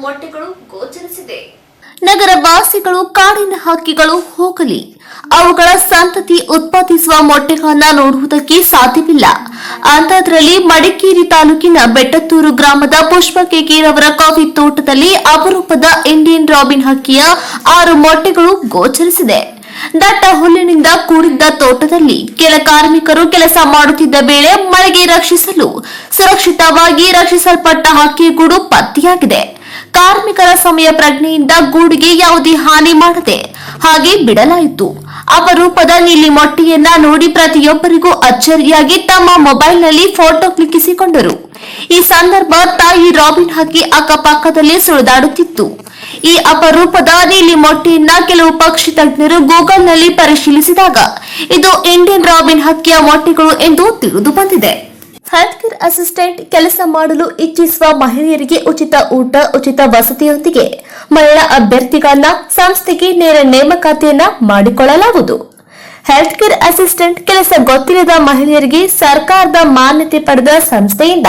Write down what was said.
ಮೊಟ್ಟೆಗಳು ಗೋಚರಿಸಿದೆ. ನಗರ ವಾಸಿಗಳು ಕಾಡಿನ ಹಕ್ಕಿಗಳು ಹೋಗಲಿ. ಅವುಗಳ ಸಂತತಿ ಉತ್ಪಾದಿಸುವ ಮೊಟ್ಟೆಗಳನ್ನ ನೋಡುವುದಕ್ಕೆ ಸಾಧ್ಯವಿಲ್ಲ. ಅಂತದ್ರಲ್ಲಿ ಮಡಿಕೇರಿ ತಾಲೂಕಿನ ಬೆಟ್ಟತ್ತೂರು ಗ್ರಾಮದ ಪುಷ್ಪ ಅವರ ಕಾಫಿ ತೋಟದಲ್ಲಿ ಅಪರೂಪದ ಇಂಡಿಯನ್ ರಾಬಿನ್ ಹಕ್ಕಿಯ ಆರು ಮೊಟ್ಟೆಗಳು ಗೋಚರಿಸಿದೆ. ದಟ್ಟ ಹುಲ್ಲಿನಿಂದ ಕೂಡಿದ್ದ ತೋಟದಲ್ಲಿ ಕೆಲ ಕಾರ್ಮಿಕರು ಕೆಲಸ ಮಾಡುತ್ತಿದ್ದ ವೇಳೆ ಮಳೆಗೆ ರಕ್ಷಿಸಲು, ಸುರಕ್ಷಿತವಾಗಿ ರಕ್ಷಿಸಲ್ಪಟ್ಟ ಹಕ್ಕಿ ಗೂಡು ಪತ್ತೆಯಾಗಿದೆ. ಕಾರ್ಮಿಕರ ಸಮಯ ಪ್ರಜ್ಞೆಯಿಂದ ಗೂಡಿಗೆ ಯಾವುದೇ ಹಾನಿ ಮಾಡದೆ ಹಾಗೆ ಬಿಡಲಾಯಿತು. ಅಪರೂಪದ ನೀಲಿ ಮೊಟ್ಟೆಯನ್ನ ನೋಡಿ ಪ್ರತಿಯೊಬ್ಬರಿಗೂ ಅಚ್ಚರಿಯಾಗಿ ತಮ್ಮ ಮೊಬೈಲ್ನಲ್ಲಿ ಫೋಟೋ ಕ್ಲಿಕ್ಕಿಸಿಕೊಂಡರು. ಈ ಸಂದರ್ಭ ತಾಯಿ ರಾಬಿನ್ ಹಕ್ಕಿ ಅಕ್ಕಪಕ್ಕದಲ್ಲಿ ಸುಳಿದಾಡುತ್ತಿತ್ತು. ಈ ಅಪರೂಪದ ನೀಲಿ ಮೊಟ್ಟೆಯನ್ನ ಕೆಲವು ಪಕ್ಷಿ ತಜ್ಞರು ಗೂಗಲ್ನಲ್ಲಿ ಪರಿಶೀಲಿಸಿದಾಗ ಇದು ಇಂಡಿಯನ್ ರಾಬಿನ್ ಹಕ್ಕಿಯ ಮೊಟ್ಟೆಗಳು ಎಂದು ತಿಳಿದು ಬಂದಿದೆ. ಹೆಲ್ತ್ ಕೇರ್ ಅಸಿಸ್ಟೆಂಟ್ ಕೆಲಸ ಮಾಡಲು ಇಚ್ಛಿಸುವ ಮಹಿಳೆಯರಿಗೆ ಉಚಿತ ಊಟ, ಉಚಿತ ವಸತಿಯೊಂದಿಗೆ ಮಹಿಳಾ ಅಭ್ಯರ್ಥಿಗಳನ್ನ ಸಂಸ್ಥೆಗೆ ನೇರ ನೇಮಕಾತಿಯನ್ನ ಮಾಡಿಕೊಳ್ಳಲಾಗುವುದು. ಹೆಲ್ತ್ ಕೇರ್ ಅಸಿಸ್ಟೆಂಟ್ ಕೆಲಸ ಗೊತ್ತಿಲ್ಲದ ಮಹಿಳೆಯರಿಗೆ ಸರ್ಕಾರದ ಮಾನ್ಯತೆ ಪಡೆದ ಸಂಸ್ಥೆಯಿಂದ